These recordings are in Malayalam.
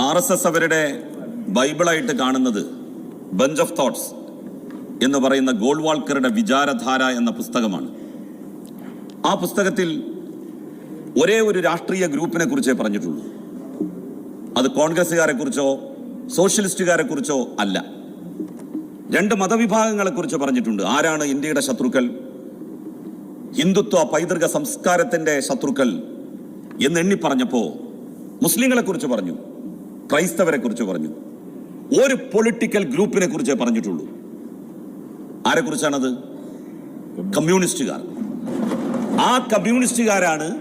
ആർ എസ് എസ് അവരുടെ ബൈബിളായിട്ട് കാണുന്നത് ബഞ്ച് ഓഫ് തോട്ട്സ് എന്ന് പറയുന്ന ഗോൾവാൾക്കറുടെ വിചാരധാര എന്ന പുസ്തകമാണ്. ആ പുസ്തകത്തിൽ ഒരേ ഒരു രാഷ്ട്രീയ ഗ്രൂപ്പിനെ കുറിച്ചേ പറഞ്ഞിട്ടുള്ളൂ. അത് കോൺഗ്രസ്സുകാരെ കുറിച്ചോ സോഷ്യലിസ്റ്റുകാരെ കുറിച്ചോ അല്ല. രണ്ട് മതവിഭാഗങ്ങളെ കുറിച്ച് പറഞ്ഞിട്ടുണ്ട്. ആരാണ് ഇന്ത്യയുടെ ശത്രുക്കൾ? ഹിന്ദുത്വ പൈതൃക സംസ്കാരത്തിന്റെ ശത്രുക്കൾ എന്ന് എണ്ണി പറഞ്ഞപ്പോ മുസ്ലിങ്ങളെ കുറിച്ച് പറഞ്ഞു. ക്രൈസ്തവരെ കുറിച്ച് പറഞ്ഞു. ഒരു പൊളിറ്റിക്കൽ ഗ്രൂപ്പിനെ കുറിച്ചേ പറഞ്ഞിട്ടുള്ളൂ. ആരെ കുറിച്ചാണത്? കമ്മ്യൂണിസ്റ്റുകാർ. ആ കമ്മ്യൂണിസ്റ്റുകാരാണ്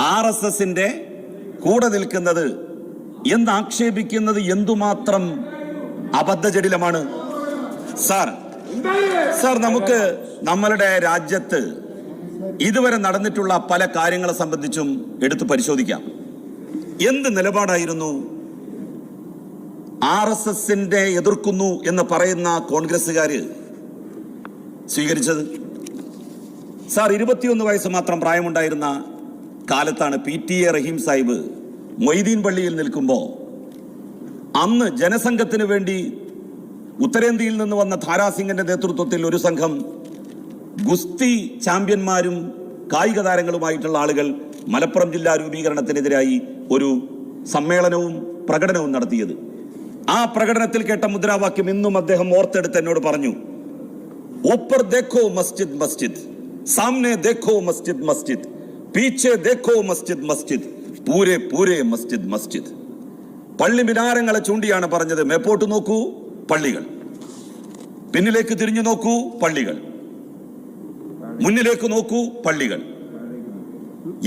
ആർ എസ് എസിന്റെ കൂടെ നിൽക്കുന്നത്. എന്ന് ആക്ഷേപിക്കുന്നത് എന്തുമാത്രം അബദ്ധജടിലമാണ്? സാർ സാർ നമുക്ക് നമ്മളുടെ രാജ്യത്ത് ഇതുവരെ നടന്നിട്ടുള്ള പല കാര്യങ്ങളെ സംബന്ധിച്ചും എടുത്തു പരിശോധിക്കാം. എന്ത് നിലപാടായിരുന്നു? ആർ എസ് എസിന്റെ എതിർക്കുന്നു എന്ന് പറയുന്ന കോൺഗ്രസ്സുകാര് സ്വീകരിച്ചത്? സാർ ഇരുപത്തിയൊന്ന് വയസ്സ് മാത്രം പ്രായമുണ്ടായിരുന്ന കാലത്താണ് P T A Rahim Sahib Moideen പള്ളിയിൽ നിൽക്കുമ്പോൾ അന്ന് ജനസംഘത്തിന് വേണ്ടി ഉത്തരേന്ത്യയിൽ നിന്ന് വന്ന ധാരാസിംഗിന്റെ നേതൃത്വത്തിൽ ഒരു സംഘം ഗുസ്തി ചാമ്പ്യന്മാരും കായിക താരങ്ങളുമായിട്ടുള്ള ആളുകൾ മലപ്പുറം ജില്ലാ രൂപീകരണത്തിനെതിരായി ഒരു സമ്മേളനവും പ്രകടനവും നടത്തിയത്. ആ പ്രകടനത്തിൽ കേട്ട മുദ്രാവാക്യം ഇന്നും അദ്ദേഹം ഓർത്തെടുത്ത് എന്നോട് പറഞ്ഞു ഊപ്പർ ദേഖോ മസ്ജിദ് മസ്ജിദ് സാമനെ ദേഖോ മസ്ജിദ് മസ്ജിദ് പീച്ചെ ദേഖോ മസ്ജിദ് മസ്ജിദ് പൂരെ പൂരെ മസ്ജിദ് മസ്ജിദ്. പള്ളി മിനാരങ്ങളെ ചൂണ്ടിയാണ് പറഞ്ഞത്. മേപ്പോട്ട് നോക്കൂ പള്ളികൾ. പിന്നിലേക്ക് തിരിഞ്ഞു നോക്കൂ പള്ളികൾ. മുന്നിലേക്ക് നോക്കൂ പള്ളികൾ.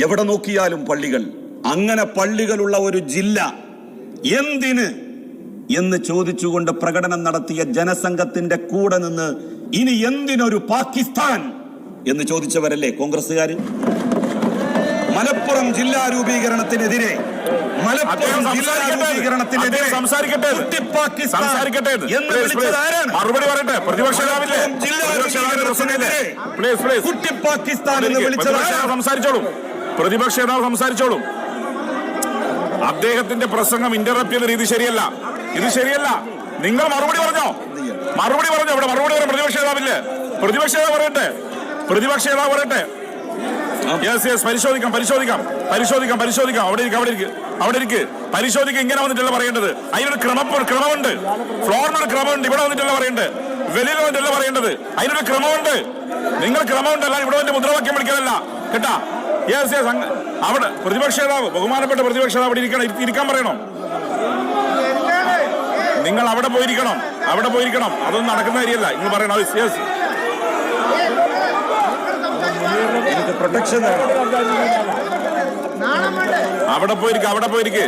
എവിടെ നോക്കിയാലും പള്ളികൾ. അങ്ങനെ പള്ളികളുള്ള ഒരു ജില്ല എന്തിന് എന്ന് ചോദിച്ചുകൊണ്ട് പ്രകടനം നടത്തിയ ജനസംഘത്തിന്റെ കൂടെ നിന്ന് ഇനി എന്തിനൊരു പാകിസ്ഥാൻ എന്ന് ചോദിച്ചവരല്ലേ കോൺഗ്രസ്സുകാർ മലപ്പുറം ജില്ലാ രൂപീകരണത്തിനെതിരെ മറുപടി പറയട്ടെ. പ്രതിപക്ഷ കുട്ടി പാകിസ്ഥാൻ എന്ന് വിളിച്ചത് സംസാരിച്ചോളൂ സംസാരിച്ചോളും. പ്രതിപക്ഷ നേതാവ് സംസാരിച്ചോളും. അദ്ദേഹത്തിന്റെ പ്രസംഗം ഇന്ററപ്റ്റ് ചെയ്ത രീതി ശരിയല്ല. ഇത് ശരിയല്ല. നിങ്ങൾ മറുപടി പറഞ്ഞോ? മറുപടി പറഞ്ഞോ? ഇവിടെ മറുപടി പറഞ്ഞു പ്രതിപക്ഷ നേതാവില്ലേ? പ്രതിപക്ഷ നേതാവ് പറയട്ടെ. പ്രതിപക്ഷ നേതാവ് പറയട്ടെ. യെസ് യെസ് പരിശോധിക്കാം പരിശോധിക്കാം. പരിശോധിക്കാം പരിശോധിക്കാം. അവിടെ ഇരിക്കും അവിടെ ഇരിക്കും. അവിടെ ഇരിക്ക്. പരിശോധിക്കുക ഇങ്ങനെ വന്നിട്ടല്ല പറയേണ്ടത്. അതിനൊരു ക്രമം ക്രമമുണ്ട്. ഫ്ലോറിനൊരു ക്രമമുണ്ട്. ഇവിടെ വന്നിട്ടല്ല പറയേണ്ടത്. വെളിയിൽ വന്നിട്ടല്ല പറയേണ്ടത്. അതിനൊരു ക്രമമുണ്ട്. നിങ്ങൾ ക്രമമുണ്ടല്ല ഇവിടെ വന്നിട്ട് മുദ്രാവാക്യം വിളിക്കാനല്ല കേട്ടാ? യെസ് യെസ് അവിടെ പ്രതിപക്ഷ നേതാവ് ബഹുമാനപ്പെട്ട പ്രതിപക്ഷ നേതാവ് അവിടെ ഇരിക്കണം ഇരിക്കാൻ പറയണോ. നിങ്ങൾ അവിടെ പോയിരിക്കണം. അവിടെ പോയിരിക്കണം. അതൊന്നും നടക്കുന്ന കാര്യമല്ല. നിങ്ങൾ പറയണം. യെസ് പ്രൊട്ടക്ഷൻ അവിടെ പോയിരിക്കും അവിടെ പോയിരിക്കേ.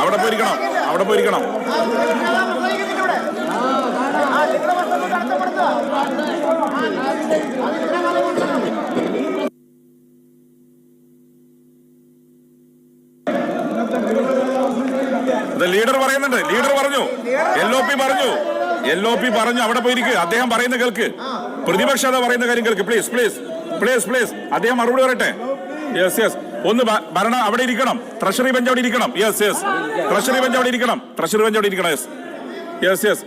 അവിടെ പോയിരിക്കണം അവിടെ പോയിരിക്കണം. ലീഡർ പറയുന്നുണ്ട് ലീഡർ പറഞ്ഞു എൽ ഒ പി പറഞ്ഞു എൽ ഒ പി പറഞ്ഞു അവിടെ പോയിരിക്കുക അദ്ദേഹം പറയുന്ന കേൾക്ക്. പ്രതിപക്ഷ പറയുന്ന കാര്യം കേൾക്ക്. പ്ലീസ് പ്ലീസ് പ്ലീസ് പ്ലീസ് അദ്ദേഹം മറുപടി വരട്ടെ യെസ് യെസ് ഒന്ന് ഭരണ അവിടെ ഇരിക്കണം. ട്രഷറി ബെഞ്ച് അവിടെ ഇരിക്കണം. യെസ് യെസ് ട്രഷറി ബെഞ്ച് അവിടെ ഇരിക്കണം. ട്രഷറി ബെഞ്ച് അവിടെ ഇരിക്കണം. യെസ് യെസ് യെസ്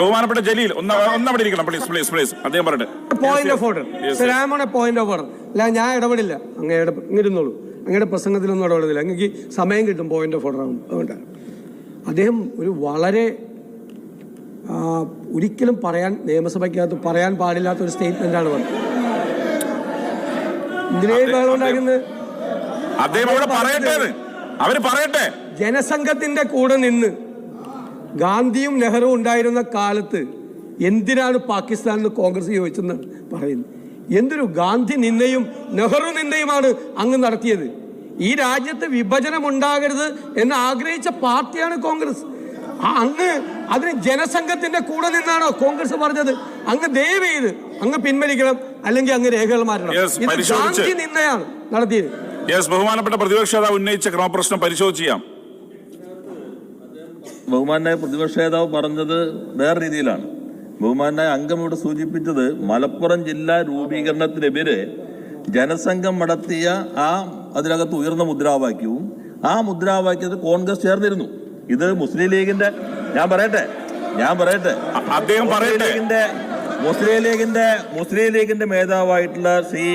ബഹുമാനപ്പെട്ട ജലീൽ ഒന്ന് ഒന്ന് അവിടെ ഇരിക്കണം. പ്ലീസ് പ്ലീസ് പ്ലീസ് അദ്ദേഹം പറയട്ടെ. Point of order point of order അല്ല ഞാൻ ഇടപെടില്ല. അങ്ങ് ഇട ഇങ്ങിരുന്നോളൂ. അങ്ങയുടെ പ്രസംഗത്തിലൊന്നും ഇടപെടുന്നില്ല. അങ്ങക്ക് സമയം കിട്ടും പോയിന്റ് ഓഫ് ഓർഡർ അതുകൊണ്ട് അദ്ദേഹം ഒരു വളരെ ഒരിക്കലും പറയാൻ നിയമസഭയ്ക്കകത്ത് പറയാൻ പാടില്ലാത്ത ഒരു സ്റ്റേറ്റ്മെന്റാണ് പറഞ്ഞത്. അദ്ദേഹം അവിടെ പറയട്ടെ അവർ പറയട്ടെ. ജനസംഘത്തിന്റെ കൂടെ നിന്ന് ഗാന്ധിയും നെഹ്റു ഉണ്ടായിരുന്ന കാലത്ത് എന്തിനാണ് പാകിസ്ഥാനിൽ കോൺഗ്രസ് ചോദിച്ചെന്ന് പറയുന്നത്? എന്തൊരു ഗാന്ധി നിന്നെയും നെഹ്റു നിന്നയുമാണ് അങ്ങ് നടത്തിയത്. ഈ രാജ്യത്ത് വിഭജനം ഉണ്ടാകരുത് എന്ന് ആഗ്രഹിച്ച പാർട്ടിയാണ് കോൺഗ്രസ്. അങ്ങ് അതിന് ജനസംഘത്തിന്റെ കൂടെ നിന്നാണോ കോൺഗ്രസ് പറഞ്ഞത്? അങ്ങ് ദയവ് ചെയ്ത് അങ്ങ് പിൻവലിക്കണം. അല്ലെങ്കിൽ അങ്ങ് രേഖകൾ മാറ്റണം. ഇത്. ഗാന്ധി നടത്തിയത് യെസ് ബഹുമാനപ്പെട്ട പ്രതിപക്ഷ നേതാവ് ഉന്നയിച്ച ക്രമപ്രശ്നം പരിശോധിച്ച് ചെയ്യാം. ബഹുമാനായ പ്രതിപക്ഷ നേതാവ് പറഞ്ഞത് വേറെ രീതിയിലാണ്. ബഹുമാനായ അംഗം ഇവിടെ സൂചിപ്പിച്ചത് മലപ്പുറം ജില്ലാ രൂപീകരണത്തിനെതിരെ ജനസംഘം നടത്തിയ ആ അതിനകത്ത് ഉയർന്ന മുദ്രാവാക്യവും ആ മുദ്രാവാക്യത്തിൽ കോൺഗ്രസ് ചേർന്നിരുന്നു. ഇത് മുസ്ലിം ലീഗിന്റെ ഞാൻ പറയട്ടെ? ഞാൻ പറയട്ടെ? അദ്ദേഹം പറയട്ടെ? ലീഗിന്റെ മുസ്ലിം ലീഗിന്റെ മുസ്ലിം ലീഗിന്റെ മേധാവായിട്ടുള്ള ശ്രീ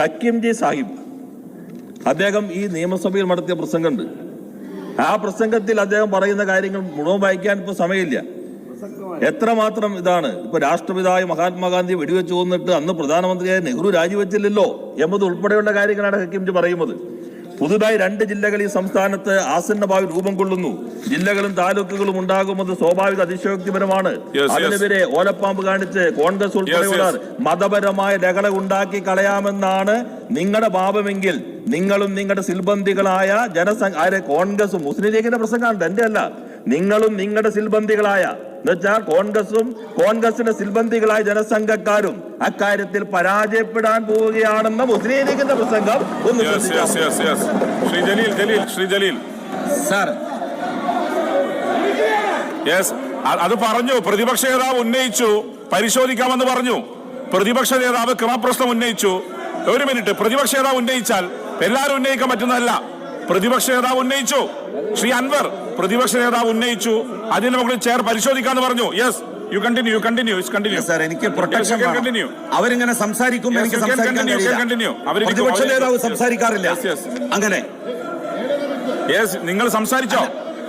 ഹക്കിംജി സാഹിബ്. അദ്ദേഹം ഈ നിയമസഭയിൽ നടത്തിയ പ്രസംഗമുണ്ട്. ആ പ്രസംഗത്തിൽ അദ്ദേഹം പറയുന്ന കാര്യങ്ങൾ മുഴുവൻ വായിക്കാൻ ഇപ്പൊ സമയമില്ല. എത്രമാത്രം ഇതാണ്? ഇപ്പൊ രാഷ്ട്രപിതാവ് മഹാത്മാഗാന്ധി വെടിവെച്ച് കൊന്നിട്ട് അന്ന് പ്രധാനമന്ത്രിയായ നെഹ്റു രാജിവെച്ചില്ലല്ലോ എന്നത് ഉൾപ്പെടെയുള്ള കാര്യങ്ങളാണ് ഹക്കിംജി പറയുന്നത്. പുതുതായി രണ്ട് ജില്ലകൾ ഈ സംസ്ഥാനത്ത് ആസന്ന ഭാവി രൂപം കൊള്ളുന്നു. ജില്ലകളും താലൂക്കുകളും ഉണ്ടാകുന്നത് സ്വാഭാവിക അതിശയോക്തിപരമാണ്. അതിനെതിരെ ഓലപ്പാമ്പ് കാണിച്ച് കോൺഗ്രസ് ഉൾപ്പെടെയുള്ളവർ മതപരമായ രകള ഉണ്ടാക്കി കളയാമെന്നാണ് നിങ്ങളുടെ ഭാവമെങ്കിൽ നിങ്ങളും നിങ്ങളുടെ സിൽബന്ധികളായ ജനസംഘ കോൺഗ്രസും മുസ്ലിം ലീഗിന്റെ പ്രസംഗമാണ് എന്റെ അല്ല. നിങ്ങളും നിങ്ങളുടെ സിൽബന്ധികളായ എന്നുവെച്ചാൽ കോൺഗ്രസും കോൺഗ്രസിന്റെ സിൽബന്ധികളായ ജനസംഘക്കാരും അക്കാര്യത്തിൽ പരാജയപ്പെടാൻ പോവുകയാണെന്ന മുസ്ലിം ലീഗിന്റെ പ്രസംഗം ഒന്ന് ശ്രീ ജലീൽ ജലീൽ ശ്രീ ജലീൽ. സാർ. യെസ് അത് പറഞ്ഞു. പ്രതിപക്ഷ നേതാവ് ഉന്നയിച്ചു. പരിശോധിക്കാമെന്ന് പറഞ്ഞു. പ്രതിപക്ഷ നേതാവ് ക്രമപ്രശ്നം ഉന്നയിച്ചു. ഒരു മിനിറ്റ്. പ്രതിപക്ഷ നേതാവ് ഉന്നയിച്ചാൽ എല്ലാവരും ഉന്നയിക്കാൻ പറ്റുന്നതല്ല. പ്രതിപക്ഷ നേതാവ് ഉന്നയിച്ചു. ശ്രീ അൻവർ. പ്രതിപക്ഷ നേതാവ് ഉന്നയിച്ചു. അതിന് നമുക്ക് ചെയർ പരിശോധിക്കാന്ന് പറഞ്ഞു. Yes you continue you continue continue sir എനിക്ക് പ്രൊട്ടക്ഷൻ കണ്ടിന്യൂ. അവരിങ്ങനെ സംസാരിക്കുമ്പോൾ എനിക്ക് കണ്ടിന്യൂ അവർ പ്രതിപക്ഷ നേതാവ് സംസാരിക്കാറില്ല. അങ്ങനെ. യെസ് നിങ്ങൾ സംസാരിച്ചോ?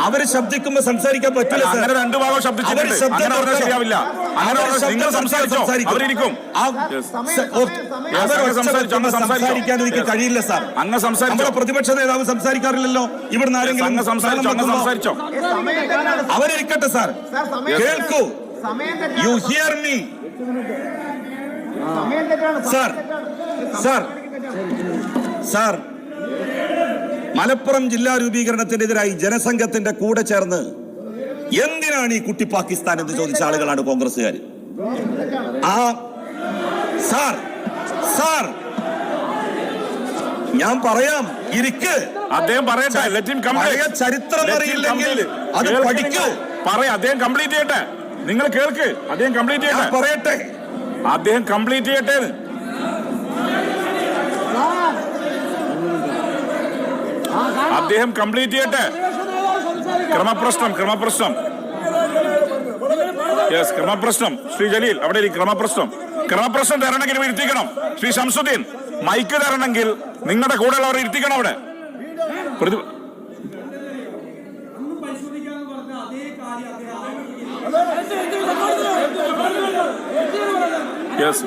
അവർ ശബ്ദിക്കുമ്പോ സംസാരിക്കാൻ പറ്റില്ല അങ്ങനെ രണ്ടു ഭാഗം ശബ്ദിച്ചിട്ടുണ്ട്. ശരിയാവില്ല. നിങ്ങൾ സംസാരിച്ചോ? അവരിരിക്കും. സംസാരിക്കാൻ എനിക്ക് കഴിയില്ല സാർ അങ്ങ് സംസാരിച്ചോ? നമ്മുടെ പ്രതിപക്ഷ നേതാവ് സംസാരിക്കാറില്ലല്ലോ. ഇവിടുന്ന് ആരെങ്കിലും സംസാരിച്ചോ? അവരിരിക്കട്ടെ സാർ കേൾക്കൂ. You hear me sir sir sir Malappuram ജില്ലാ രൂപീകരണത്തിനെതിരായി ജനസംഘത്തിന്റെ കൂടെ ചേർന്ന് എന്തിനാണ് ഈ കുട്ടി പാകിസ്ഥാൻ എന്ന് ചോദിച്ച ആളുകളാണ് കോൺഗ്രസ്സുകാർ ആ സാർ സാർ ഞാൻ പറയാം ഇരിക്ക്. അദ്ദേഹം പറയട്ടെ ചരിത്രം അറിയില്ലെങ്കിൽ അത് പഠിക്കൂ. പറയാം അദ്ദേഹം കംപ്ലീറ്റ് ചെയ്യട്ടെ. നിങ്ങൾ കേൾക്ക്. അദ്ദേഹം കംപ്ലീറ്റ് ചെയ്യട്ടെ. പറയട്ടെ. അദ്ദേഹം കംപ്ലീറ്റ് ചെയ്യട്ടെ. അദ്ദേഹം കംപ്ലീറ്റ് ചെയ്യട്ടെ. ക്രമപ്രശ്നം ക്രമപ്രശ്നം. യെസ് ക്രമപ്രശ്നം. ശ്രീ ജലീൽ അവിടെ ക്രമപ്രശ്നം. ക്രമപ്രശ്നം തരണമെങ്കിൽ ഇരുത്തിക്കണം. ശ്രീ ശംസുദ്ദീൻ മൈക്ക് തരണമെങ്കിൽ നിങ്ങളുടെ കൂടെയുള്ളവർ ഇരുത്തിക്കണം അവിടെ. യെസ്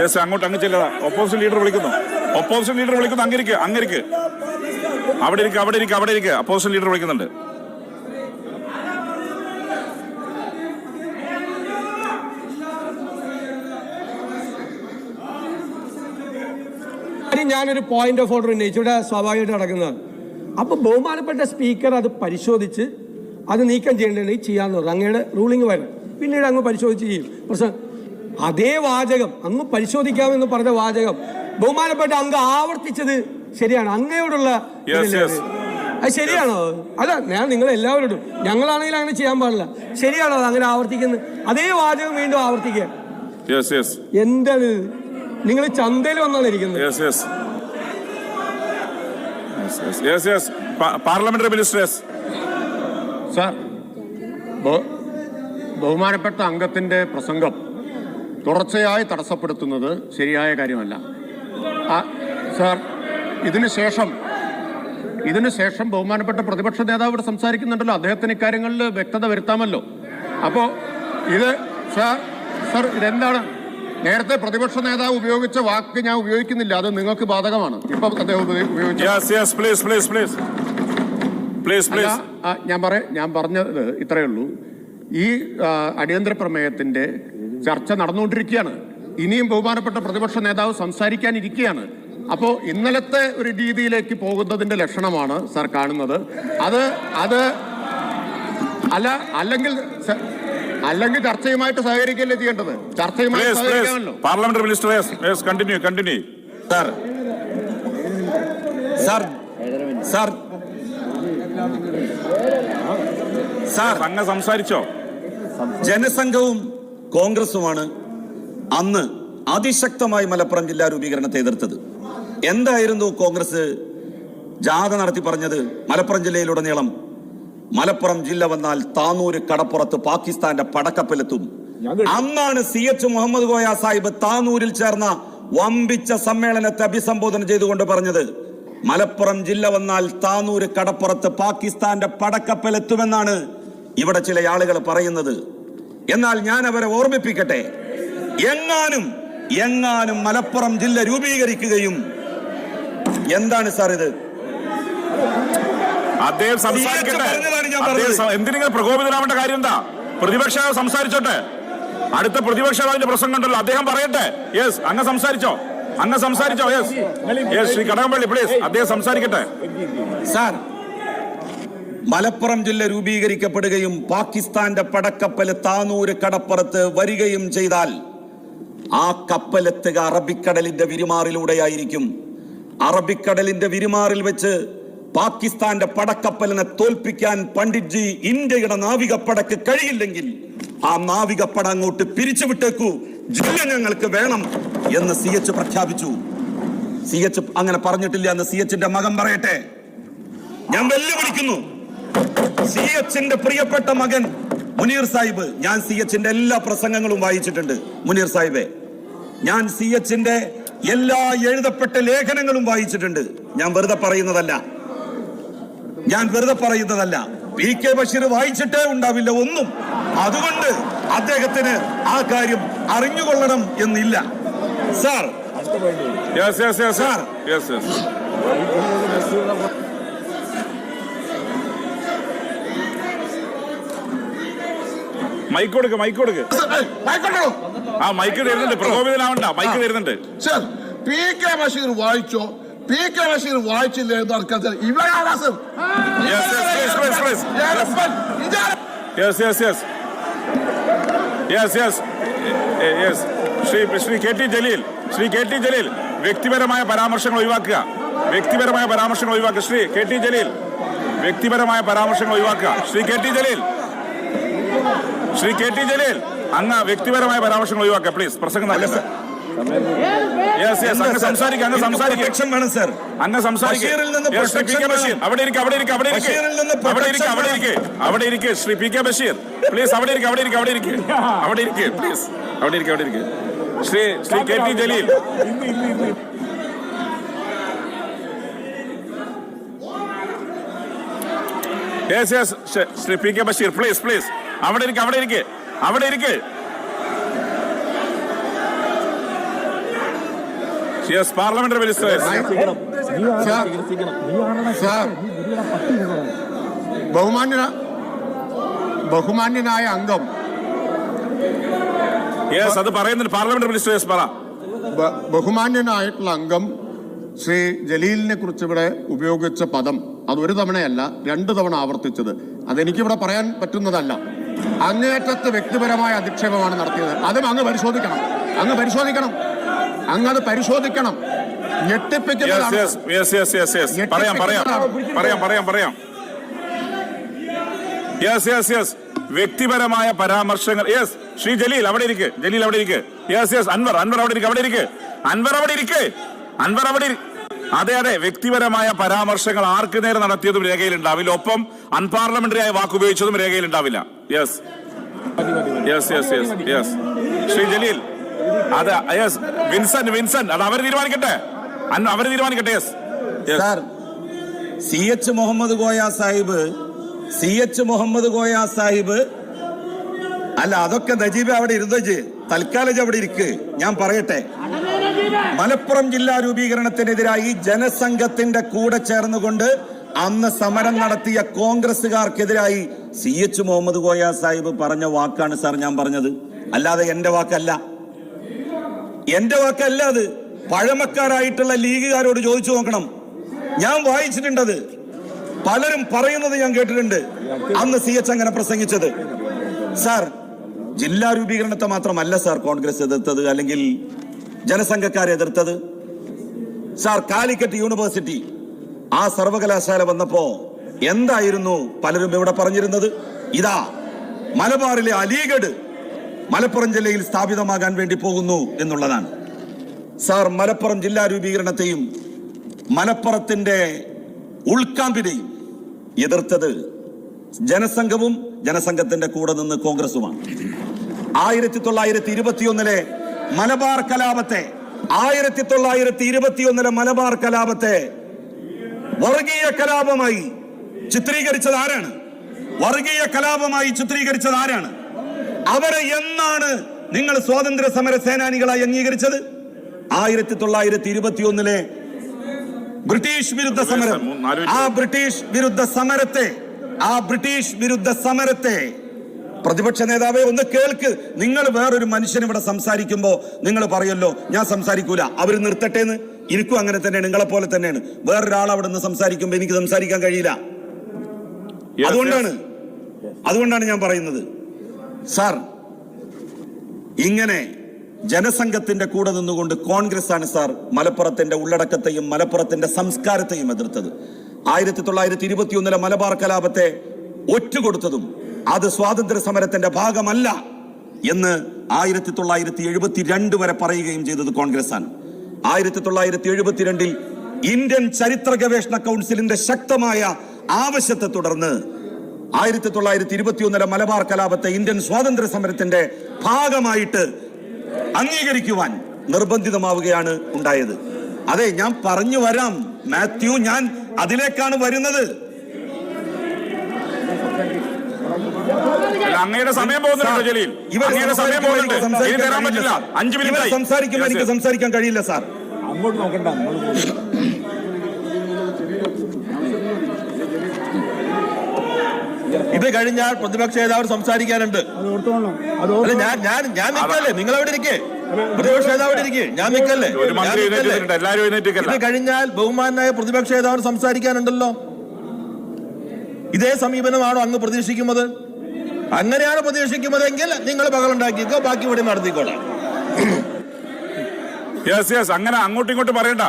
യെസ് അങ്ങോട്ട് അങ്ങ് ചെല്ലടാ ഓപ്പോസിറ്റ് ലീഡർ വിളിക്കുന്നു. ഓപ്പോസിറ്റ് ലീഡർ വിളിക്കുന്നു. അങ്ങിരിക്ക് അങ്ങിരിക്ക് അവിടെ ഇരിക്കുക അവിടെ ഇരിക്കുക അവിടെ ഇരിക്കുക അപ്പോസിറ്റ് ലീഡർ വിളിക്കുന്നുണ്ട്. ഞാനൊരു പോയിന്റ് ഓഫ് ഓർഡർ ഉന്നയിച്ചു. ഇവിടെ സ്വാഭാവികമായിട്ട് നടക്കുന്നതാണ് അപ്പൊ ബഹുമാനപ്പെട്ട സ്പീക്കർ അത് പരിശോധിച്ച് അത് നീക്കം ചെയ്യേണ്ടതെങ്കിൽ ചെയ്യാന്ന് പറഞ്ഞു. അങ്ങയുടെ റൂളിംഗ് വരണം. പിന്നീട് അങ്ങ് പരിശോധിച്ച് ചെയ്യും. പ്രശ്നം അതേ വാചകം അങ്ങ് പരിശോധിക്കാമെന്ന് പറഞ്ഞ വാചകം ബഹുമാനപ്പെട്ട അങ്ങ് ആവർത്തിച്ചത് ശരിയാണ്. അങ്ങയോടുള്ള അത്? ശരിയാണോ? അല്ല ഞാൻ നിങ്ങൾ എല്ലാവരോടും ഞങ്ങളാണെങ്കിൽ അങ്ങനെ ചെയ്യാൻ പാടില്ല. ശരിയാണോ അത് അങ്ങനെ ആവർത്തിക്കുന്നത്? അതേ വാചകം വീണ്ടും ആവർത്തിക്കുക. യെസ് യെസ് എന്താണ്? നിങ്ങൾ ചന്തയിൽ വന്നാണ് ഇരിക്കുന്നത്. Yes yes yes yes parliamentary ministers sir ബഹുമാനപ്പെട്ട അംഗത്തിന്റെ പ്രസംഗം തുടർച്ചയായി തടസ്സപ്പെടുത്തുന്നത് ശരിയായ കാര്യമല്ല. സാർ ഇതിനു ശേഷം ഇതിനു ശേഷം ബഹുമാനപ്പെട്ട പ്രതിപക്ഷ നേതാവ് ഇവിടെ സംസാരിക്കുന്നുണ്ടല്ലോ. അദ്ദേഹത്തിന് ഇക്കാര്യങ്ങളിൽ വ്യക്തത വരുത്താമല്ലോ. അപ്പോൾ ഇത് സാർ സാർ ഇതെന്താണ്? നേരത്തെ പ്രതിപക്ഷ നേതാവ് ഉപയോഗിച്ച വാക്ക് ഞാൻ ഉപയോഗിക്കുന്നില്ല. അത് നിങ്ങൾക്ക് ബാധകമാണ്. ഇപ്പൊ അദ്ദേഹം ഞാൻ പറ ഞാൻ പറഞ്ഞത് ഇത്രയേ ഉള്ളൂ. ഈ അടിയന്തര പ്രമേയത്തിന്റെ ചർച്ച നടന്നുകൊണ്ടിരിക്കുകയാണ്. ഇനിയും ബഹുമാനപ്പെട്ട പ്രതിപക്ഷ നേതാവ് സംസാരിക്കാനിരിക്കുകയാണ്. അപ്പോൾ ഇന്നലത്തെ ഒരു രീതിയിലേക്ക് പോകുന്നതിന്റെ ലക്ഷണമാണ് സാർ കാണുന്നത്. അത് അത് അല്ല അല്ലെങ്കിൽ അല്ലെങ്കിൽ ചർച്ചയുമായിട്ട് സഹകരിക്കല്ലേ ചെയ്യേണ്ടത്? ചർച്ചയുമായിട്ട് സഹകരിക്കാമല്ലോ. Minister continue continue sir sir sir sir അങ്ങ് സംസാരിച്ചോ? ജനസംഘവും കോൺഗ്രസുമാണ് അന്ന് അതിശക്തമായി മലപ്പുറം ജില്ലാ രൂപീകരണത്തെ എതിർത്തത്. എന്തായിരുന്നു കോൺഗ്രസ്? ജാഥ നടത്തി പറഞ്ഞത് മലപ്പുറം ജില്ലയിലുടനീളം. മലപ്പുറം ജില്ല വന്നാൽ താനൂര് കടപ്പുറത്ത് പാകിസ്ഥാന്റെ പടക്കപ്പലെത്തും. അന്നാണ് സി എച്ച് മുഹമ്മദ് കോയ സാഹിബ് താനൂരിൽ ചേർന്ന വമ്പിച്ച സമ്മേളനത്തെ അഭിസംബോധന ചെയ്തുകൊണ്ട് പറഞ്ഞത് മലപ്പുറം ജില്ല വന്നാൽ താനൂര് കടപ്പുറത്ത് പാകിസ്ഥാന്റെ പടക്കപ്പലെത്തുമെന്നാണ് ഇവിടെ ചില ആളുകൾ പറയുന്നത്. എന്നാൽ ഞാൻ അവരെ ഓർമ്മിപ്പിക്കട്ടെ. എങ്ങാനും എങ്ങാനും മലപ്പുറം ജില്ല രൂപീകരിക്കുകയും എന്താണ് സാർ ഇത്? അദ്ദേഹം സംസാരിക്കട്ടെ. എന്തിനിങ്ങനെ പ്രകോപിതനാവേണ്ട കാര്യം എന്താ? പ്രതിപക്ഷ സംസാരിച്ചോട്ടെ. അടുത്ത പ്രതിപക്ഷ അതിന്റെ പ്രസംഗം ഉണ്ടല്ലോ അദ്ദേഹം പറയട്ടെ. യെസ് അങ്ങ് സംസാരിച്ചോ. അങ്ങ് സംസാരിച്ചോ. Yes yes Shri Kadakampally please അദ്ദേഹം സംസാരിക്കട്ടെ. സാർ മലപ്പുറം ജില്ല രൂപീകരിക്കപ്പെടുകയും പാകിസ്ഥാന്റെ പടക്കപ്പൽ താനൂര് കടപ്പുറത്ത് വരികയും ചെയ്താൽ ആ കപ്പലെത്തുക അറബിക്കടലിന്റെ വിരുമാറിലൂടെയായിരിക്കും. അറബിക്കടലിന്റെ വിരുമാറിൽ വെച്ച് പാകിസ്ഥാന്റെ പടക്കപ്പലിനെ തോൽപ്പിക്കാൻ പണ്ഡിറ്റ്ജി ഇന്ത്യയുടെ നാവികപ്പടക്ക് കഴിയില്ലെങ്കിൽ ആ നാവികപ്പട അങ്ങോട്ട് പിരിച്ചുവിട്ടേക്കൂ ജില്ല ഞങ്ങൾക്ക് വേണം എന്ന് സി എച്ച് പ്രഖ്യാപിച്ചു. സി എച്ച് അങ്ങനെ പറഞ്ഞിട്ടില്ല എന്ന് സി എച്ചിന്റെ മകൻ പറയട്ടെ. ഞാൻ വെല്ലുവിളിക്കുന്നു. സി എച്ചിന്റെ പ്രിയപ്പെട്ട മകൻ മുനീർ സാഹിബ്. ഞാൻ സി എച്ചിന്റെ എല്ലാ പ്രസംഗങ്ങളും വായിച്ചിട്ടുണ്ട്. മുനീർ സാഹിബെ ഞാൻ സി എച്ചിന്റെ എല്ലാ എഴുതപ്പെട്ട ലേഖനങ്ങളും വായിച്ചിട്ടുണ്ട്. ഞാൻ വെറുതെ പറയുന്നതല്ല. ഞാൻ വെറുതെ പറയുന്നതല്ല. പി കെ ബഷീർ വായിച്ചിട്ടേ ഉണ്ടാവില്ല ഒന്നും. അതുകൊണ്ട് അദ്ദേഹത്തിന് ആ കാര്യം അറിഞ്ഞുകൊള്ളണം എന്നില്ല. സാർ. യെസ് മൈക്ക് കൊടുക്ക് മൈക്ക് കൊടുക്ക്. ആ മൈക്ക് തരുന്നുണ്ട് പ്രകോപിതനാവണ്ട. മൈക്ക് തരുന്നുണ്ട് പി കെ ബഷീർ വായിച്ചോ? പി കെ ബഷീർ വായിച്ചില്ല എന്ന് please, please. Yes yes yes yes yes yes Shri Shri K T Jaleel. Shri K T Jaleel വ്യക്തിപരമായ പരാമർശങ്ങൾ ഒഴിവാക്കുക. വ്യക്തിപരമായ പരാമർശങ്ങൾ ഒഴിവാക്കുക. ശ്രീ കെ ടി ജലീൽ വ്യക്തിപരമായ പരാമർശങ്ങൾ ഒഴിവാക്കുക. Shri K T Jaleel. Shri K T Jaleel അങ്ങ് വ്യക്തിപരമായ പരാമർശങ്ങൾ ഒഴിവാക്കുക. പ്ലീസ് പ്രസംഗം നല്ല സാർ അവിടെ Shri P K Basheer. Please അവിടെ അവിടെ അവിടെ അവിടെ പ്ലീസ് അവിടെ അവിടെ Shri Shri K T Jaleel. Yes yes Shri P K Basheer please please അവിടെ ഇരിക്ക് അവിടെ ഇരിക്ക് അവിടെ ഇരിക്ക്. യെസ് പാർലമെന്ററി മിനിസ്റ്റർ ബഹുമാന്യ ബഹുമാന്യനായ അംഗം. യെസ് അത് പറയുന്നുണ്ട് പാർലമെന്ററി മിനിസ്റ്റർ യെസ് പറ. ബഹുമാന്യനായിട്ടുള്ള അംഗം ശ്രീ ജലീലിനെ കുറിച്ച് ഇവിടെ ഉപയോഗിച്ച പദം. അത് ഒരു തവണയല്ല രണ്ട് തവണ ആവർത്തിച്ചത്. അതെനിക്കിവിടെ പറയാൻ പറ്റുന്നതല്ല. അങ്ങേറ്റത്ത് വ്യക്തിപരമായ അധിക്ഷേപമാണ് നടത്തിയത്. അതും അങ്ങ് പരിശോധിക്കണം. അങ്ങ് പരിശോധിക്കണം. അങ്ങ് അത് പരിശോധിക്കണം. ഞെട്ടിപ്പിക്കുന്നതാണ്. പറയാം പറയാം. പറയാം പറയാം പറയാം. യെസ് യെസ് യെസ് വ്യക്തിപരമായ പരാമർശങ്ങൾ. യെസ് ശ്രീ ജലീൽ അവിടെ ഇരിക്ക്. ജലീൽ അവിടെ ഇരിക്ക്. Yes yes Anwar. അൻവർ അവിടെ ഇരിക്ക്. അവിടെ ഇരിക്ക്. അൻവർ അവിടെ ഇരിക്ക്. അൻവർ അവിടെ അതെ അതെ. വ്യക്തിപരമായ പരാമർശങ്ങൾ ആർക്ക് നേരെ നടത്തിയതും രേഖയിൽ ഉണ്ടാവില്ല ഒപ്പം അൺപാർലമെന്ററി ആയ വാക്കുപയോഗിച്ചതും രേഖയിൽ ഉണ്ടാവില്ല yes yes yes yes yes Shri Jaleel അതെ യെസ് വിൻസൻ വിൻസൻ അത് അവർ തീരുമാനിക്കട്ടെ? അവർ തീരുമാനിക്കട്ടെ yes C H Muhammad Koya Sahib C H Muhammad Koya Sahib അല്ല അതൊക്കെ നജീബ് അവിടെ ഇരുന്നു തൽക്കാലം അവിടെ ഇരിക്ക്. ഞാൻ പറയട്ടെ. മലപ്പുറം ജില്ലാ രൂപീകരണത്തിനെതിരായി ജനസംഘത്തിന്റെ കൂടെ ചേർന്നുകൊണ്ട് അന്ന് സമരം നടത്തിയ കോൺഗ്രസുകാർക്കെതിരായി സി എച്ച് മുഹമ്മദ് കോയ സാഹിബ് പറഞ്ഞ വാക്കാണ് സാർ ഞാൻ പറഞ്ഞത്. അല്ലാതെ എന്റെ വാക്കല്ല. എന്റെ വാക്കല്ല അത്. പഴമക്കാരായിട്ടുള്ള ലീഗുകാരോട് ചോദിച്ചു നോക്കണം. ഞാൻ വായിച്ചിട്ടുണ്ടത്. പലരും പറയുന്നത് ഞാൻ കേട്ടിട്ടുണ്ട്. അന്ന് സി എച്ച് അങ്ങനെ പ്രസംഗിച്ചത്. സാർ ജില്ലാ രൂപീകരണത്തെ മാത്രമല്ല സാർ കോൺഗ്രസ് എതിർത്തത് അല്ലെങ്കിൽ ജനസംഘക്കാരെ എതിർത്തത്? സാർ കാലിക്കറ്റ് യൂണിവേഴ്സിറ്റി ആ സർവകലാശാല വന്നപ്പോ എന്തായിരുന്നു പലരും ഇവിടെ പറഞ്ഞിരുന്നത്? ഇതാ മലബാറിലെ അലീഗഡ് മലപ്പുറം ജില്ലയിൽ സ്ഥാപിതമാകാൻ വേണ്ടി പോകുന്നു എന്നുള്ളതാണ്. സാർ മലപ്പുറം ജില്ലാ രൂപീകരണത്തെയും മലപ്പുറത്തിന്റെ ഉൾക്കാമ്പിനെയും എതിർത്തത് ജനസംഘവും ജനസംഘത്തിന്റെ കൂടെ നിന്ന് കോൺഗ്രസുമാണ്. ആയിരത്തി തൊള്ളായിരത്തി ഇരുപത്തിയൊന്നിലെ മലബാർ കലാപത്തെ ആയിരത്തി തൊള്ളായിരത്തി ഇരുപത്തിയൊന്നിലെ മലബാർ കലാപത്തെ വർഗീയ കലാപമായി ചിത്രീകരിച്ചത് ആരാണ്? വർഗീയ കലാപമായി ചിത്രീകരിച്ചത് ആരാണ്? അവരെ എന്നാണ് നിങ്ങൾ സ്വാതന്ത്ര്യ സമര സേനാനികളായി അംഗീകരിച്ചത്? ആയിരത്തി തൊള്ളായിരത്തി ഇരുപത്തിയൊന്നിലെ ബ്രിട്ടീഷ് വിരുദ്ധ സമരം. ആ ബ്രിട്ടീഷ് വിരുദ്ധ സമരത്തെ ആ ബ്രിട്ടീഷ് വിരുദ്ധ സമരത്തെ പ്രതിപക്ഷ നേതാവെ ഒന്ന് കേൾക്ക്. നിങ്ങൾ വേറൊരു മനുഷ്യൻ ഇവിടെ സംസാരിക്കുമ്പോൾ നിങ്ങൾ പറയല്ലോ ഞാൻ സംസാരിക്കൂല. അവർ നിർത്തട്ടെ എന്ന് എനിക്കും അങ്ങനെ തന്നെയാണ്. നിങ്ങളെ പോലെ തന്നെയാണ്. വേറൊരാൾ അവിടെ നിന്ന് സംസാരിക്കുമ്പോൾ എനിക്ക് സംസാരിക്കാൻ കഴിയില്ല. അതുകൊണ്ടാണ് അതുകൊണ്ടാണ് ഞാൻ പറയുന്നത്. സാർ ഇങ്ങനെ ജനസംഘത്തിന്റെ കൂടെ നിന്നുകൊണ്ട് കോൺഗ്രസ് ആണ് സാർ മലപ്പുറത്തിന്റെ ഉള്ളടക്കത്തെയും മലപ്പുറത്തിന്റെ സംസ്കാരത്തെയും എതിർത്തത്. ആയിരത്തി തൊള്ളായിരത്തി ഇരുപത്തിയൊന്നിലെ മലബാർ കലാപത്തെ ഒറ്റുകൊടുത്തതും അത് സ്വാതന്ത്ര്യ സമരത്തിന്റെ ഭാഗമല്ല എന്ന് ആയിരത്തി തൊള്ളായിരത്തി എഴുപത്തിരണ്ട് വരെ പറയുകയും ചെയ്തത് കോൺഗ്രസ് ആണ് ആയിരത്തി തൊള്ളായിരത്തി എഴുപത്തിരണ്ടിൽ ഇന്ത്യൻ ചരിത്ര ഗവേഷണ കൗൺസിലിന്റെ ശക്തമായ ആവശ്യത്തെ തുടർന്ന് ആയിരത്തി തൊള്ളായിരത്തി ഇരുപത്തിയൊന്നിലെ മലബാർ കലാപത്തെ ഇന്ത്യൻ സ്വാതന്ത്ര്യ സമരത്തിന്റെ ഭാഗമായിട്ട് അംഗീകരിക്കുവാൻ നിർബന്ധിതമാവുകയാണ് ഉണ്ടായത്. അതെ ഞാൻ പറഞ്ഞു വരാം. മാത്യു ഞാൻ അതിലേക്കാണ് വരുന്നത്. അങ്ങയുടെ സമയം പോകുന്നുണ്ടോ ജലീൽ. ഇവർ അങ്ങയുടെ സമയം പോകുന്നുണ്ട്. ഇനി തരാൻ പറ്റില്ല. അഞ്ചു മിനിറ്റ് സംസാരിക്കുമ്പോൾ എനിക്ക് സംസാരിക്കാൻ കഴിയില്ല സാർ. ഇത് കഴിഞ്ഞാൽ പ്രതിപക്ഷ നേതാവ് സംസാരിക്കാനുണ്ട്. അല്ല ഞാൻ ഞാൻ ഞാൻ നിൽക്കല്ലേ? നിങ്ങൾ അവിടെ ഇരിക്കേ. പ്രതിപക്ഷ നേതാവ് അവിടെ ഇരിക്കേ. ഞാൻ നിൽക്കല്ലേ? ഒരു മന്ത്രി നിൽക്കല്ലേ? എഴുന്നേറ്റിട്ടുണ്ട്. എല്ലാവരും ഇത് കഴിഞ്ഞാൽ ബഹുമാനായ പ്രതിപക്ഷ നേതാവ് സംസാരിക്കാനുണ്ടല്ലോ. ഇതേ സമീപനമാണോ അങ്ങ് പ്രതീക്ഷിക്കുന്നത്? അങ്ങനെയാണ് പ്രതീക്ഷിക്കുന്നതെങ്കിൽ നിങ്ങൾ പകലുണ്ടാക്കിക്കോ ബാക്കി ഇവിടെ നടത്തിക്കോളാം. യെസ് യെസ് അങ്ങനെ അങ്ങോട്ടും ഇങ്ങോട്ടും പറയണ്ട.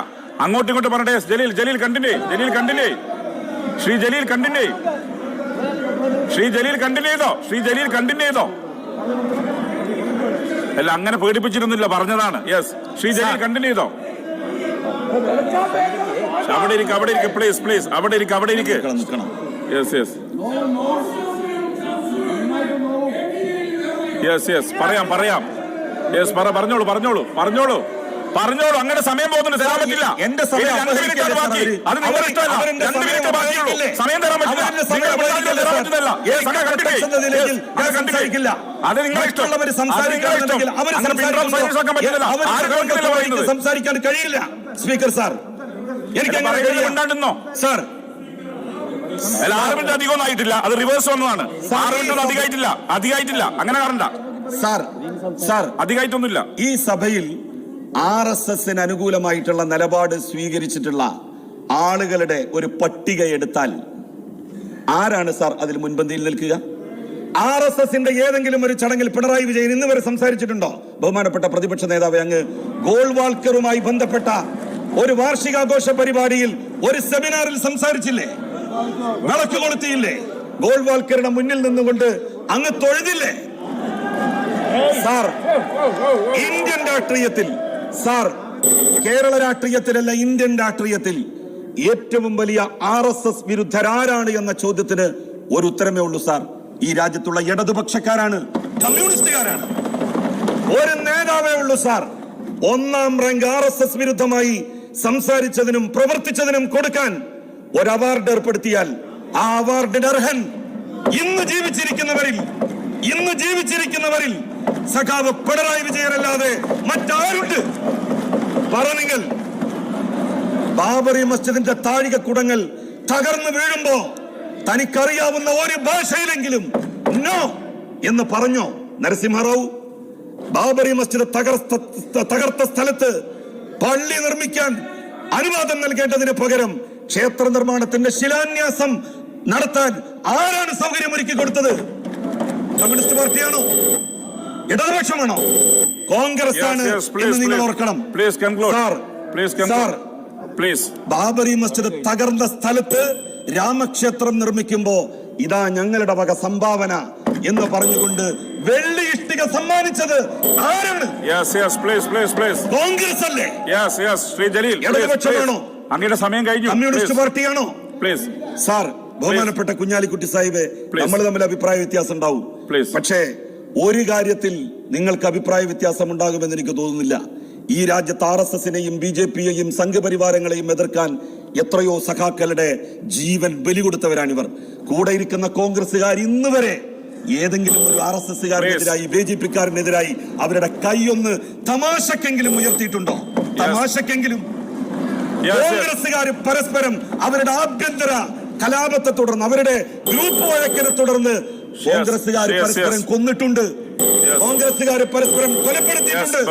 അങ്ങോട്ടും ഇങ്ങോട്ടും പറയണ്ട. Jaleel Jaleel continue Jaleel continue Shri Jaleel continue Shri Jaleel continue ചെയ്തോ ശ്രീ ജലീൽ കണ്ടിന്യൂ ചെയ്തോ അല്ല അങ്ങനെ പേടിപ്പിച്ചിരുന്നില്ല പറഞ്ഞതാണ്. യെസ് ശ്രീ ജലീൽ കണ്ടിന്യൂ ചെയ്തോ അവിടെ ഇരിക്കും അവിടെ ഇരിക്കും. പ്ലീസ് പ്ലീസ് അവിടെ ഇരിക്കും അവിടെ ഇരിക്കും. യെസ് യെസ് യെസ് യെസ് പറയാം പറയാം. യെസ് പറ പറഞ്ഞോളൂ പറഞ്ഞോളൂ പറഞ്ഞോളൂ. പറഞ്ഞോളൂ. അങ്ങനെ സമയം പോകുന്നുണ്ട് തരാൻ പറ്റില്ല. എന്റെ സമയം ഇനി രണ്ട് മിനിറ്റ് ബാക്കി. അത് നിങ്ങളുടെ ഇഷ്ടമല്ല. രണ്ട് മിനിറ്റ് സമയം ബാക്കിയുള്ളൂ സമയം തരാൻ പറ്റില്ല. തരാൻ? പറ്റുന്നില്ല അത്. നിങ്ങളുടെ ഇഷ്ടം. മറ്റുള്ളവർ അത് നിങ്ങളുടെ ഇഷ്ടം. സംസാരിക്കുകയാണെങ്കിൽ അവർ അങ്ങനെ പിൻഡ്രോപ്പ് സൈലൻസ് ആക്കാൻ പറ്റില്ല. അവർ ആര് കേൾക്കുന്നില്ല എനിക്ക് പറയുന്നത്? സംസാരിക്കാൻ കഴിയില്ല. Speaker sir. എനിക്ക് അങ്ങനെ. സാർ അല്ല ആറ് മിനിറ്റ് അധികം ആയിട്ടില്ല. അത് റിവേഴ്സ് വന്നതാണ്. ആറ് മിനിറ്റ് അധികമായിട്ടില്ല. അധികമായിട്ടില്ല. അങ്ങനെ കാണണ്ട സാർ സാർ അധികമായിട്ടൊന്നുമില്ല. ഈ സഭയിൽ ആർ എസ് എസിന് അനുകൂലമായിട്ടുള്ള നിലപാട് സ്വീകരിച്ചിട്ടുള്ള ആളുകളുടെ ഒരു പട്ടിക എടുത്താൽ ആരാണ് സാർ അതിൽ മുൻപന്തിയിൽ നിൽക്കുക? ആർ എസ് എസിന്റെ ഏതെങ്കിലും ഒരു ചടങ്ങിൽ പിണറായി വിജയൻ ഇന്ന് വരെ സംസാരിച്ചിട്ടുണ്ടോ? ബഹുമാനപ്പെട്ട പ്രതിപക്ഷ നേതാവ് അങ്ങ് ഗോൾവാൾക്കറുമായി ബന്ധപ്പെട്ട ഒരു വാർഷികാഘോഷ പരിപാടിയിൽ ഒരു സെമിനാറിൽ സംസാരിച്ചില്ലേ? വിളക്ക് കൊളുത്തിയില്ലേ? ഗോൾവാൾക്കറുടെ മുന്നിൽ നിന്നുകൊണ്ട് അങ്ങ് തൊഴുതില്ലേ? സാർ ഇന്ത്യൻ രാഷ്ട്രീയത്തിൽ സാർ കേരള രാഷ്ട്രീയത്തിലല്ല ഇന്ത്യൻ രാഷ്ട്രീയത്തിൽ ഏറ്റവും വലിയ ആർ എസ് എസ് വിരുദ്ധരാരാണ് എന്ന ചോദ്യത്തിന് ഒരു ഉത്തരമേ ഉള്ളൂ സാർ. ഈ രാജ്യത്തുള്ള ഇടതുപക്ഷക്കാരാണ് കമ്മ്യൂണിസ്റ്റുകാരാണ്. ഒരു നേതാവേ ഉള്ളൂ സാർ. ഒന്നാം റാങ്ക് ആർ എസ് എസ് വിരുദ്ധമായി സംസാരിച്ചതിനും പ്രവർത്തിച്ചതിനും കൊടുക്കാൻ ഒരു അവാർഡ് ഏർപ്പെടുത്തിയാൽ ആ അവാർഡിന് അർഹൻ. ഇന്ന് ജീവിച്ചിരിക്കുന്നവരിൽ ഇന്ന് ജീവിച്ചിരിക്കുന്നവരിൽ സഖാവ് പിണറായി വിജയനല്ലാതെ മറ്റാരുണ്ട്? പറ നിങ്ങൾ. ബാബറി മസ്ജിദിന്റെ താഴിക കുടങ്ങൾ തകർന്നു വീഴുമ്പോ തനിക്കറിയാവുന്ന ഒരു ഭാഷയിലെങ്കിലും നോ എന്ന് പറഞ്ഞോ നരസിംഹറാവു? ബാബറി മസ്ജിദ് തകർത്ത തകർത്ത സ്ഥലത്ത് പള്ളി നിർമ്മിക്കാൻ അനുവാദം നൽകേണ്ടതിന് പകരം ക്ഷേത്ര നിർമ്മാണത്തിന്റെ ശിലാന്യാസം നടത്താൻ ആരാണ് സൗകര്യമൊരുക്കി കൊടുത്തത്? കമ്മ്യൂണിസ്റ്റ് പാർട്ടിയാണോ? ഇടതുപക്ഷമാണോ? കോൺഗ്രസ് ആണ് എന്ന് നിങ്ങൾ. ഓർക്കണം. Sir sir. Please Babri Masjid തകർന്ന സ്ഥലത്ത് രാമക്ഷേത്രം നിർമ്മിക്കുമ്പോ ഇതാ ഞങ്ങളുടെ വക സംഭാവന എന്ന് പറഞ്ഞുകൊണ്ട് വെള്ളി ഇഷ്ടിക സമ്മാനിച്ചത് ആരാണ്? കോൺഗ്രസ് അല്ലേ? ശ്രീ ജലീൽ ഇടതുപക്ഷമാണോ? അങ്ങയുടെ സമയം കഴിഞ്ഞു. കമ്മ്യൂണിസ്റ്റ് പാർട്ടിയാണോ? പ്ലീസ് സാർ ബഹുമാനപ്പെട്ട കുഞ്ഞാലിക്കുട്ടി സാഹിബ് നമ്മൾ തമ്മിൽ അഭിപ്രായ വ്യത്യാസം ഉണ്ടാവും. പ്ലീസ് പക്ഷേ ഒരു കാര്യത്തിൽ നിങ്ങൾക്ക് അഭിപ്രായ വ്യത്യാസം ഉണ്ടാകുമെന്ന് എനിക്ക് തോന്നുന്നില്ല. ഈ രാജ്യത്ത് ആർ എസ് എസിനെയും ബി ജെ പിയെയും സംഘപരിവാരങ്ങളെയും എതിർക്കാൻ എത്രയോ സഖാക്കളുടെ ജീവൻ ബലി കൊടുത്തവരാണിവർ കൂടെ ഇരിക്കുന്ന കോൺഗ്രസുകാർ ഇന്ന് വരെ ഏതെങ്കിലും ഒരു ആർ എസ് എസ്സുകാരനെതിരായി ബി ജെ പിക്കാരനെതിരായി അവരുടെ കൈയൊന്ന് തമാശക്കെങ്കിലും ഉയർത്തിയിട്ടുണ്ടോ? തമാശക്കെങ്കിലും. കോൺഗ്രസുകാർ പരസ്പരം അവരുടെ ആഭ്യന്തര കലാപത്തെ തുടർന്ന് അവരുടെ ഗ്രൂപ്പ് വഴക്കിനെ തുടർന്ന് കോൺഗ്രസുകാർ പരസ്പരം കൊന്നിട്ടുണ്ട്. കോൺഗ്രസ്സുകാർ പരസ്പരം കൊലപ്പെടുത്തിയിട്ടുണ്ട്.